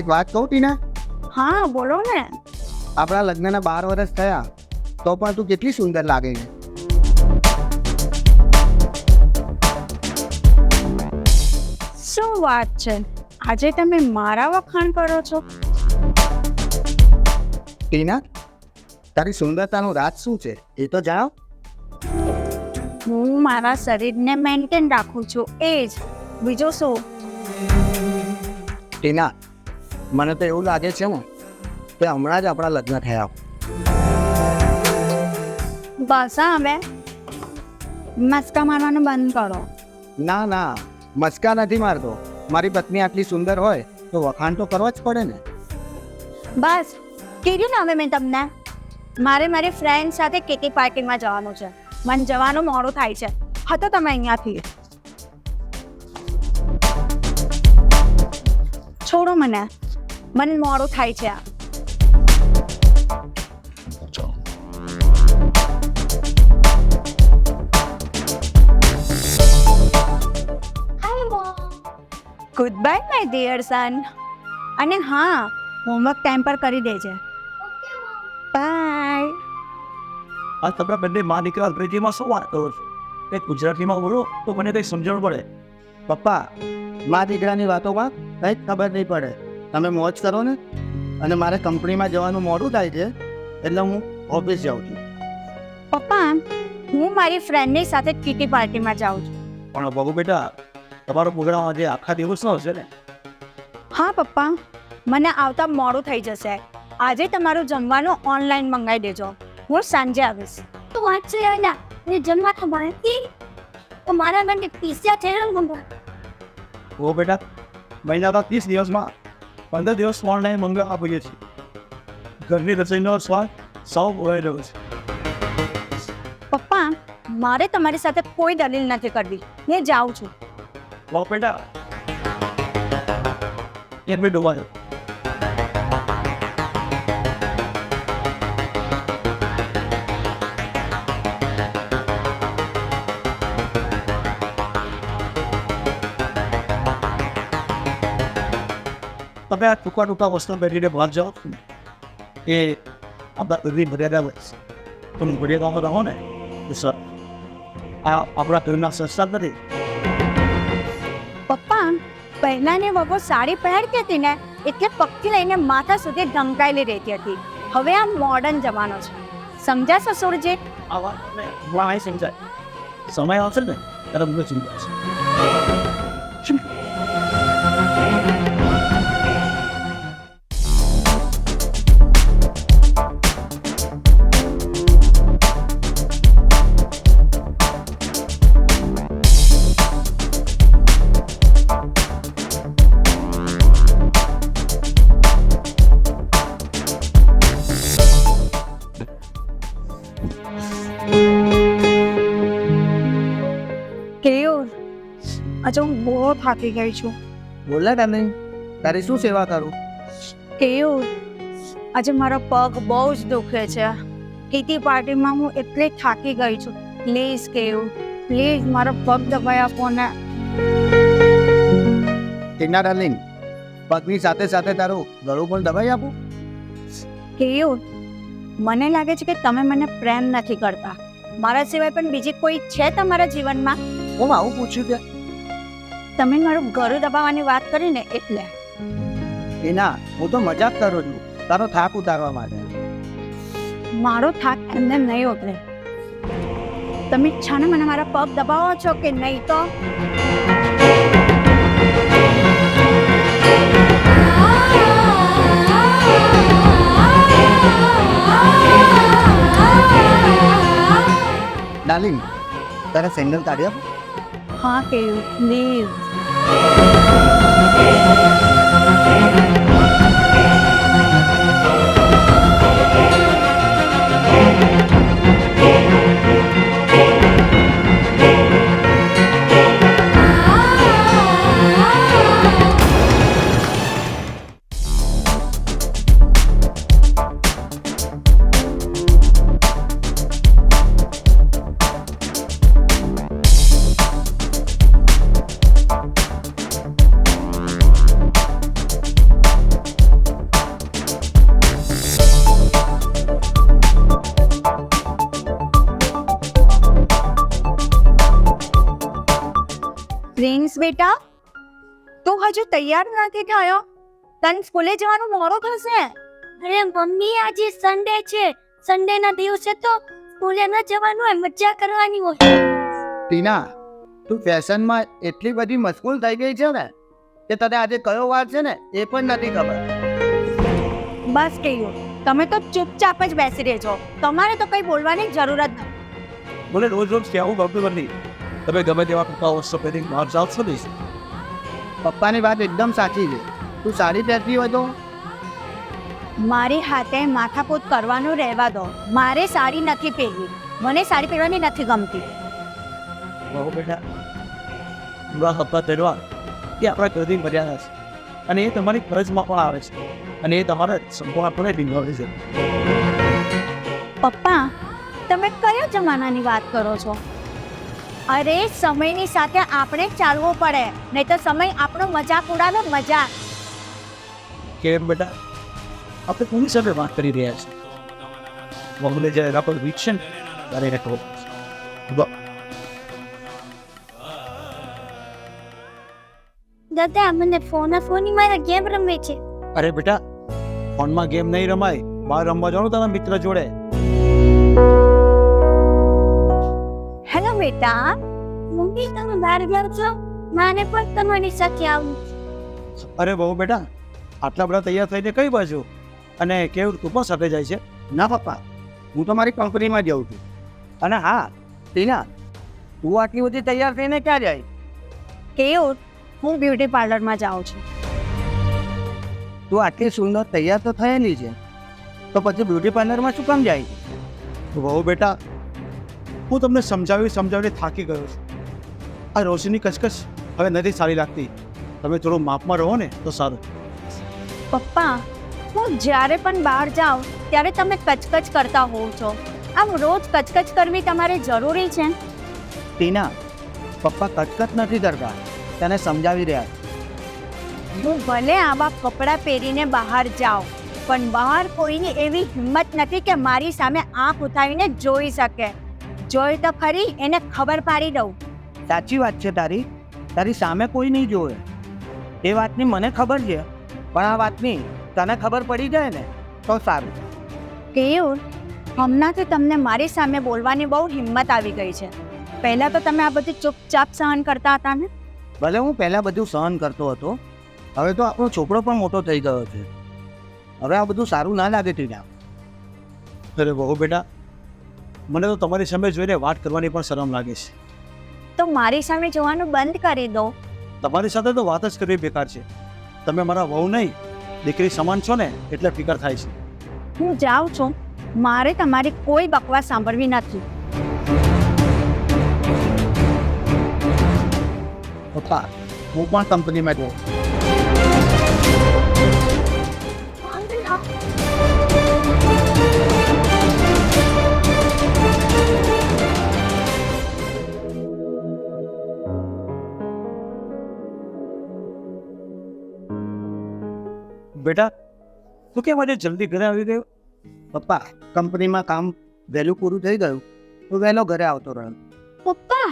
એક વાત કહું ટીના? હા બોલો ને. આપણા લગ્નના બાર વર્ષ થયા તો પણ તું કેટલી સુંદર લાગે છે. શું વાત છે? આજે તમે મારા વખાણ કરો છો? ટીના તારી સુંદરતાનું રાજ શું છે? એ તો જાણો. હું મારા શરીરને મેન્ટેન રાખું છું એ જ. બીજો શું? ટીના મને તો એવું લાગે છે ને કે હમણાં જ આપણા લગ્ન થયા. બસા હવે. મસ્કા મારવાનું બંધ કરો. ના ના. મસ્કા નથી મારતો. મારી પત્ની આટલી સુંદર હોય તો વખાણ તો કરવા જ પડે ને. બસ. કીધું ને હવે મેં તમને. મારે મારી ફ્રેન્ડ સાથે કેટી પાર્ટીમાં જવાનું છે. મને જવાનું મોડું થાય છે. હતો તમે અહીંયાથી? છોડો મને. મને મોડું થાય છે. આ good bye my dear son અને હા હોમવર્ક ટાઈમ પર કરી દેજે. બાય આ તમે બંને માં દીકરા અંગ્રેજીમાં શું વાત કરો છો? કે ગુજરાતીમાં બોલો તો મને કંઈ સમજણ પડે. પપ્પા મા દીકરાની વાતોમાં કંઈ ખબર નહીં પડે. તમે મોજ કરો ને. અને મારે કંપનીમાં જવાનું મોડું થાય છે એટલે હું ઓફિસ જાઉં છું. પપ્પા હું મારી ફ્રેન્ડની સાથે કીટી પાર્ટીમાં જાઉં છું. પણ બાબુ બેટા તમારો પ્રોગ્રામ આજે આખા દિવસનો હશે ને? હા પપ્પા. મને આવતા મોડું થઈ જશે. આજે તમારું જમવાનું ઓનલાઈન મંગાવી દેજો. હું સાંજે આવીશ. તો વાત છે યાર ને તો બાકી? તો મારા મને પીસ્યા છે ને ઓ બેટા મહિનાના ત્રીસ દિવસમાં પંદર દિવસ ઓનલાઈન મંગાવવા આપીએ છીએ. ઘરની રસોઈનો સ્વાદ સૌ રહ્યો છે. પપ્પા મારે તમારી સાથે કોઈ દલીલ નથી કરવી. હું જાઉં છું. ઓ બેટા. એમ મિનિટ તમે આ ટૂંકા ટૂંકા વસ્તુ પહેરીને બહાર જાઓ એ આપણા ઘરની મર્યાદા છે તમે મર્યાદામાં રહો ને સર આ આપણા ઘરના સંસ્કાર નથી પપ્પા પહેલાની વગો સાડી પહેરતી હતી ને એટલે પગથી લઈને માથા સુધી ઢંકાયેલી રહેતી હતી. હવે આ મોડર્ન જમાનો છે. સમજ્યા સસુરજી આ વાત સમજાય સમય આવશે ને ત્યારે મને સમજાશે. બહુ થાકી ગઈ છું. બોલે તને તારી શું સેવા કરું? કેવું આજે મારો પગ બહુ જ દુખે છે. કીટી પાર્ટીમાં હું એટલી થાકી ગઈ છું. પ્લીઝ કેવું પ્લીઝ મારો પગ દબાઈ આપો ને ટીના ડાર્લિંગ પગની સાથે સાથે તારું ગળું પણ દબાઈ આપું? કેવું મને લાગે છે કે તમે મને પ્રેમ નથી કરતા. મારા સિવાય પણ બીજી કોઈ છે તમારા જીવનમાં? હું આવું પૂછ્યું કે તમે મારું ઘર દબાવવાની વાત કરી ને એટલે. એના હું તો મજાક કરું છું. તારો થાક ઉતારવા માટે. મારો થાક એમને નહીં ઉતરે. તમે છાને મને મારા પગ દબાવો છો કે નહીં તો? ડાર્લિંગ તારા સેન્ડલ કાઢી આપો હા કેવું બેટા? તું હજુ તૈયાર નથી થયો? તને સ્કૂલે જવાનું મોડું થશે? અરે મમ્મી આજે સન્ડે છે. સન્ડે ના દિવસે તો સ્કૂલે ન જવાનું હોય મજા કરવાની હોય. ટીના તું ફેશનમાં એટલી બધી મશગુલ થઈ ગઈ છે ને કે તને આજે કયો વાર છે ને એ પણ નથી ખબર. બસ કહ્યું તમે તો ચૂપચાપ જ બેસી રહેજો. તમારે તો કંઈ બોલવાની જરૂરત જ નથી બોલે રોજ રોજ કહેવું ગમતું નથી તમે ગમે તેવા પપ્પા વસ્તુ પહેરી બહાર જાઓ છો ને પપ્પાની વાત એકદમ સાચી છે. તું સારી પહેરતી હોય તો? મારી હાથે માથાપૂત કરવાનું રહેવા દો. મારે સાડી નથી પહેરવી. મને સાડી પહેરવાની નથી ગમતી. બહુ બેટા. પૂરા કપડા પહેરવા એ આપણા ઘરની મર્યાદા છે. અને એ તમારી ફરજમાં પણ આવે છે. અને એ તમારા સંપૂર્ણપણે નિભાવે છે. પપ્પા તમે કયા જમાનાની વાત કરો છો? અરે સમયની સાથે આપણે જ ચાલવું પડે. નહીં તો સમય આપણો મજાક ઉડાવે મજા. કેમ બેટા? આપણે કોની સાથે વાત કરી રહ્યા છીએ? વગલે જ્યારે એના પર વીક છે ને ત્યારે એને કહો. દાદા મને ફોન ફોની મારા ગેમ રમે છે. અરે બેટા ફોનમાં ગેમ નહીં રમાય. બહાર રમવા જાઓ તારા મિત્ર જોડે. હેલો બેટા મમ્મી તમે બહાર જાવ છો? માને પણ તમારી સાથે આવું અરે બહુ બેટા આટલા બધા તૈયાર થઈને કઈ બાજુ? અને કેવું તું પણ સાથે જાય છે? ના પપ્પા હું તો મારી કંપનીમાં જાઉં છું. અને હા ટીના તું આટલી બધી તૈયાર થઈને ક્યાં જાય? કેવું? હું બ્યુટી પાર્લરમાં જાઉં છું. તું આટલી સુંદર તૈયાર તો થયેલી છે. તો પછી બ્યુટી પાર્લરમાં શું કામ જાય? બહુ બેટા હું તમને સમજાવી સમજાવીને થાકી ગયો છું. આ રોશની કચકચ હવે નથી સારી લાગતી. તમે થોડું માપમાં રહો ને તો સારું. પપ્પા હું જ્યારે પણ બહાર જાઉં ત્યારે તમે કચકચ કરતા હોવ છો. આમ રોજ કચકચ કરવી તમારે જરૂરી છે? ટીના પપ્પા કચકચ નથી કરતા. તને સમજાવી રહ્યા હું ભલે આવા કપડાં પહેરીને બહાર જાઉં પણ બહાર કોઈની એવી હિંમત નથી કે મારી સામે આંખ ઉઠાવીને જોઈ શકે. જોઈ તો ખરી એને ખબર પાડી દઉં. સાચી વાત છે તારી. તારી સામે કોઈ નહીં જોવે. એ વાતની મને ખબર છે પણ આ વાતની તને ખબર પડી જાય ને તો સારું. કેયુર હમણાંથી તમને મારી સામે બોલવાની બહુ હિંમત આવી ગઈ છે. પહેલાં તો તમે આ બધું ચૂપચાપ સહન કરતા હતા ને? ભલે હું પહેલાં બધું સહન કરતો હતો. હવે તો આપણો છોકરો પણ મોટો થઈ ગયો છે. હવે આ બધું સારું ના લાગે ટીના. અરે બહુ બેટા મને તો તમારી સામે જોઈને વાત કરવાની પણ શરમ લાગે છે. તો મારી સામે જોવાનું બંધ કરી દો. તમારી સાથે તો વાત જ કરવી બેકાર છે. તમે મારા વહુ નહીં દીકરી સમાન છો ને એટલે ફિકર થાય છે. હું જાઉં છું. મારે તમારી કોઈ બકવાસ સાંભળવી નથી. પપ્પા હું પણ કંપનીમાં જાઉં બેટા તું કેમ આજે જલ્દી ઘરે આવી ગયો? પપ્પા કંપનીમાં કામ વહેલું પૂરું થઈ ગયું તો વહેલો ઘરે આવતો રહ્યો. પપ્પા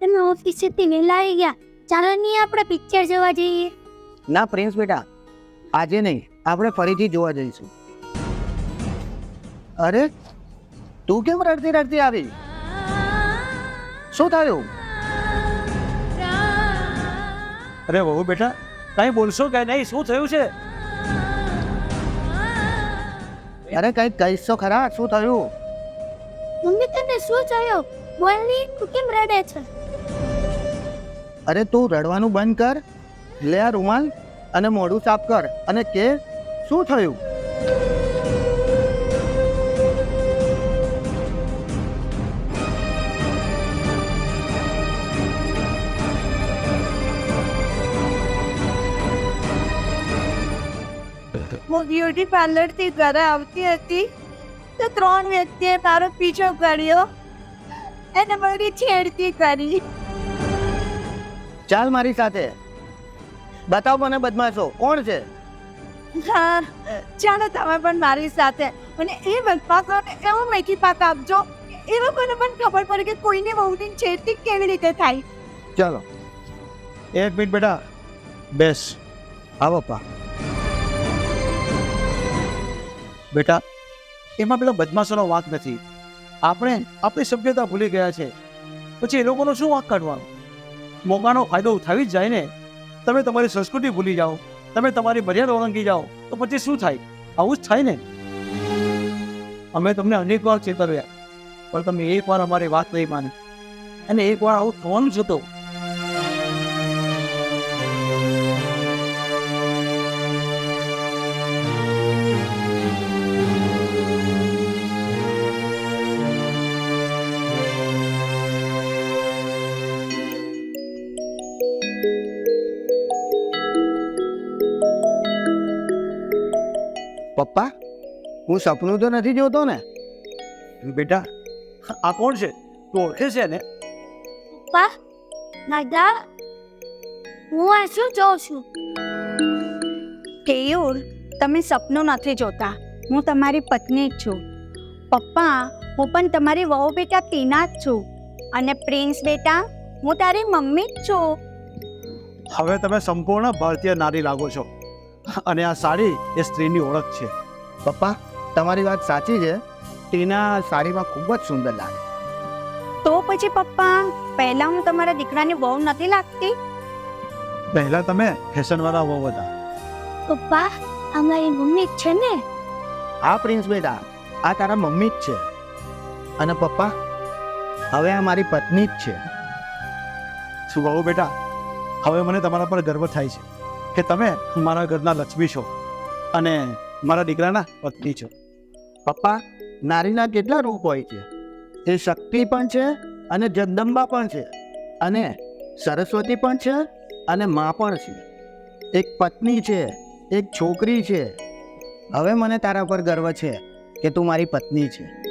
તમે ઓફિસેથી વહેલા આવી ગયા. ચાલો નહીં આપણે પિક્ચર જોવા જઈએ? ના પ્રિન્સ બેટા આજે નહીં આપણે ફરીથી જોવા જઈશું. અરે તું કેમ રડતી રડતી આવી? શું થયું? અરે વહુ બેટા કાંઈ બોલશો કે નહીં? શું થયું છે? અરે કંઈક કહીશો ખરા? શું થયું? મમ્મી તને શું થયું? બોલની તું કેમ રડે છે? અરે તું રડવાનું બંધ કર. લે આ રૂમાલ અને મોઢું સાફ કર. અને કે શું થયું? હું બ્યુટી પાર્લરથી ઘરે આવતી હતી. તો ત્રણ વ્યક્તિએ મારો પીછો કર્યો. એને મારી છેડતી કરી. ચાલ મારી સાથે. બતાવ મને બદમાશો. કોણ છે? હા ચાલો તમે પણ મારી સાથે. અને એ બદમાશોને એવો મેથી પાક આપજો એ લોકોને પણ ખબર પડે કે કોઈને બહુની છેડતી કેવી રીતે થાય. ચાલો. એક મિનિટ બેટા. બેસ. આવો પપ્પા બેટા, એમાં પેલો બદમાશોનો વાંક નથી. આપણે આપણી સભ્યતા ભૂલી ગયા છે. પછી એ લોકોનો શું વાંક કાઢવાનો? મોકાનો ફાયદો ઉઠાવી જ જાય ને. તમે તમારી સંસ્કૃતિ ભૂલી જાઓ. તમે તમારી મર્યાદા ઓળંગી જાઓ. તો પછી શું થાય? આવું જ થાય ને. અમે તમને અનેક વાર ચેતવ્યા, પણ તમે એક વાર અમારી વાત નહીં માની. અને એક વાર આવું થવાનું જ હતું. પપ્પા હું સપનું તો નથી જોતો ને. બેટા આ કોણ છે? તું ઓળખે છે ને? પપ્પા દાદા હું આ શું જોઉં છું? કેયુર તમે સપનું નથી જોતા. હું તમારી પત્ની જ છું. પપ્પા હું પણ તમારી વહુ બેટા ટીના જ છું. અને પ્રિન્સ બેટા હું તારી મમ્મી જ છું. હવે તમે સંપૂર્ણ ભારતીય નારી લાગો છો. અને આ સાડી એ સ્ત્રીની ઓળખ છે. પપ્પા તમારી વાત સાચી છે. ટીના સાડીમાં ખૂબ જ સુંદર લાગે. તો પછી પપ્પા પહેલા હું તમારા દીકરાની વહુ નથી લાગતી? પહેલા તમે ફેશનવાળા વહુ હતા. પપ્પા અમારી મારી મમ્મી જ છે ને? હા પ્રિન્સ બેટા આ તારા મમ્મી જ છે. અને પપ્પા હવે આ મારી પત્ની જ છે. શું કહું બેટા? હવે મને તમારા પર ગર્વ થાય છે. કે તમે મારા ઘરના લક્ષ્મી છો અને મારા દીકરાના પત્ની છો. પપ્પા, નારીના કેટલા રૂપ હોય છે? એ શક્તિ પણ છે અને જગદંબા પણ છે અને સરસ્વતી પણ છે અને મા પણ છે. એક પત્ની છે, એક છોકરી છે. હવે મને તારા પર ગર્વ છે કે તું મારી પત્ની છે.